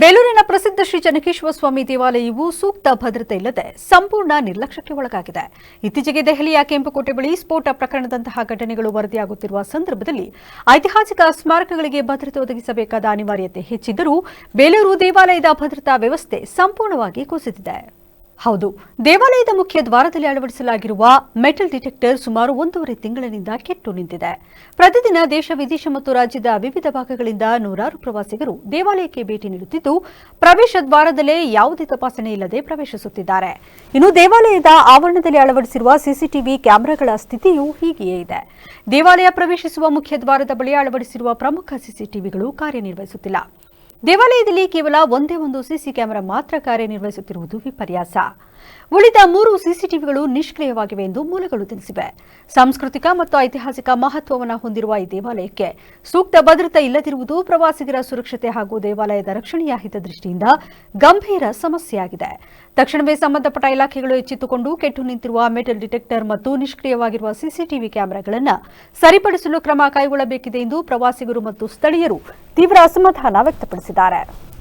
ಬೇಲೂರಿನ ಪ್ರಸಿದ್ಧ ಶ್ರೀ ಜನಕೇಶ್ವರ ಸ್ವಾಮಿ ದೇವಾಲಯವು ಸೂಕ್ತ ಭದ್ರತೆ ಇಲ್ಲದೆ ಸಂಪೂರ್ಣ ನಿರ್ಲಕ್ಷ್ಯಕ್ಕೆ ಒಳಗಾಗಿದೆ. ಇತ್ತೀಚೆಗೆ ದೆಹಲಿಯ ಕೆಂಪುಕೋಟೆ ಬಳಿ ಸ್ಫೋಟ ಪ್ರಕರಣದಂತಹ ಘಟನೆಗಳು ವರದಿಯಾಗುತ್ತಿರುವ ಸಂದರ್ಭದಲ್ಲಿ ಐತಿಹಾಸಿಕ ಸ್ಮಾರಕಗಳಿಗೆ ಭದ್ರತೆ ಒದಗಿಸಬೇಕಾದ ಅನಿವಾರ್ಯತೆ ಹೆಚ್ಚಿದ್ದರೂ ಬೇಲೂರು ದೇವಾಲಯದ ಭದ್ರತಾ ವ್ಯವಸ್ಥೆ ಸಂಪೂರ್ಣವಾಗಿ ಕುಸಿದಿದೆ. ಹೌದು. ದೇವಾಲಯದ ಮುಖ್ಯ ದ್ವಾರದಲ್ಲಿ ಅಳವಡಿಸಲಾಗಿರುವ ಮೆಟಲ್ ಡಿಟೆಕ್ಟರ್ ಸುಮಾರು ಒಂದೂವರೆ ತಿಂಗಳಿನಿಂದ ಕೆಟ್ಟು ನಿಂತಿದೆ. ಪ್ರತಿದಿನ ದೇಶ, ವಿದೇಶ ಮತ್ತು ರಾಜ್ಯದ ವಿವಿಧ ಭಾಗಗಳಿಂದ ನೂರಾರು ಪ್ರವಾಸಿಗರು ದೇವಾಲಯಕ್ಕೆ ಭೇಟಿ ನೀಡುತ್ತಿದ್ದು, ಪ್ರವೇಶ ದ್ವಾರದಲ್ಲೇ ಯಾವುದೇ ತಪಾಸಣೆ ಇಲ್ಲದೆ ಪ್ರವೇಶಿಸುತ್ತಿದ್ದಾರೆ. ಇನ್ನು ದೇವಾಲಯದ ಆವರಣದಲ್ಲಿ ಅಳವಡಿಸಿರುವ ಸಿಸಿಟಿವಿ ಕ್ಯಾಮೆರಾಗಳ ಸ್ಥಿತಿಯೂ ಹೀಗೆಯೇ ಇದೆ. ದೇವಾಲಯ ಪ್ರವೇಶಿಸುವ ಮುಖ್ಯ ದ್ವಾರದ ಬಳಿ ಅಳವಡಿಸಿರುವ ಪ್ರಮುಖ ಸಿಸಿಟಿವಿಗಳು ಕಾರ್ಯನಿರ್ವಹಿಸುತ್ತಿಲ್ಲ. ದೇವಾಲಯದಲ್ಲಿ ಕೇವಲ ಒಂದೇ ಒಂದು ಸಿಸಿ ಕ್ಯಾಮೆರಾ ಮಾತ್ರ ಕಾರ್ಯನಿರ್ವಹಿಸುತ್ತಿರುವುದು ವಿಪರ್ಯಾಸ. ಉಳಿದ ಮೂರು ಸಿಸಿಟಿವಿಗಳು ನಿಷ್ಕ್ರಿಯವಾಗಿವೆ ಎಂದು ಮೂಲಗಳು ತಿಳಿಸಿವೆ. ಸಾಂಸ್ಕೃತಿಕ ಮತ್ತು ಐತಿಹಾಸಿಕ ಮಹತ್ವವನ್ನು ಹೊಂದಿರುವ ಈ ದೇವಾಲಯಕ್ಕೆ ಸೂಕ್ತ ಭದ್ರತೆ ಇಲ್ಲದಿರುವುದು ಪ್ರವಾಸಿಗರ ಸುರಕ್ಷತೆ ಹಾಗೂ ದೇವಾಲಯದ ರಕ್ಷಣೆಯ ಹಿತದೃಷ್ಟಿಯಿಂದ ಗಂಭೀರ ಸಮಸ್ಯೆಯಾಗಿದೆ. ತಕ್ಷಣವೇ ಸಂಬಂಧಪಟ್ಟ ಇಲಾಖೆಗಳು ಎಚ್ಚೆತ್ತುಕೊಂಡು ಕೆಟ್ಟು ನಿಂತಿರುವ ಮೆಟಲ್ ಡಿಟೆಕ್ಟರ್ ಮತ್ತು ನಿಷ್ಕ್ರಿಯವಾಗಿರುವ ಸಿಸಿಟಿವಿ ಕ್ಯಾಮೆರಾಗಳನ್ನು ಸರಿಪಡಿಸಲು ಕ್ರಮ ಕೈಗೊಳ್ಳಬೇಕಿದೆ ಎಂದು ಪ್ರವಾಸಿಗರು ಮತ್ತು ಸ್ಥಳೀಯರು ತೀವ್ರ ಅಸಮಾಧಾನ ವ್ಯಕ್ತಪಡಿಸಿದ್ದಾರೆ.